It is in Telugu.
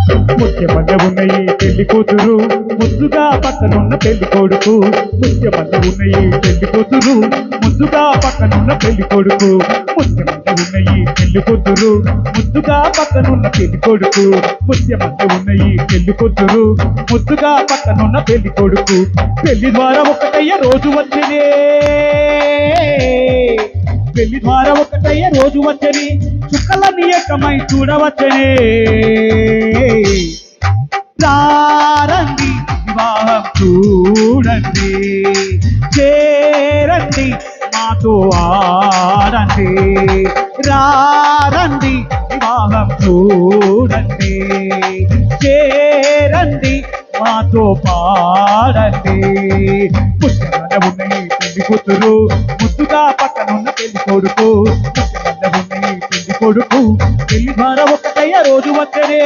ముత్య మధ్య ఉన్నాయి పెళ్ళి కూతురు. ముద్దుగా పక్కనున్న పెళ్ళి కొడుకు. ముత్య మధ్య ఉన్నాయి పెళ్ళి కూతురు. ముద్దుగా పక్కనున్న పెళ్ళి కొడుకు. ముత్య మధ్య ఉన్నాయి పెళ్ళి కూతురు. ముద్దుగా పక్కనున్న పెళ్ళి కొడుకు. ముత్య మధ్య ఉన్నాయి పెళ్ళి కూతురు. ముద్దుగా పక్కనున్న పెళ్ళి కొడుకు. పెళ్ళి ద్వారా ఒకటయ్య రోజు వచ్చినే. పెళ్ళి ద్వారా ఒకటయ్య రోజు వచ్చని. చుక్కలన్నీ నియకమై చూడవచ్చనే. రారండి వివాహం చూడండి. చేరండి మాతో ఆడండి. రారండి వివాహం చూడండి. చేరండి మాతో పాడండి. పుష్పమల్ల ఉన్నాయి పెళ్ళి కూతురు ముద్దుగా పక్కనున్న పెళ్ళి కొడుకు పుష్పమల్ల ఉన్నాయి కొడుకు. పెళ్ళి భార ఒకటయ్య రోజు వచ్చనే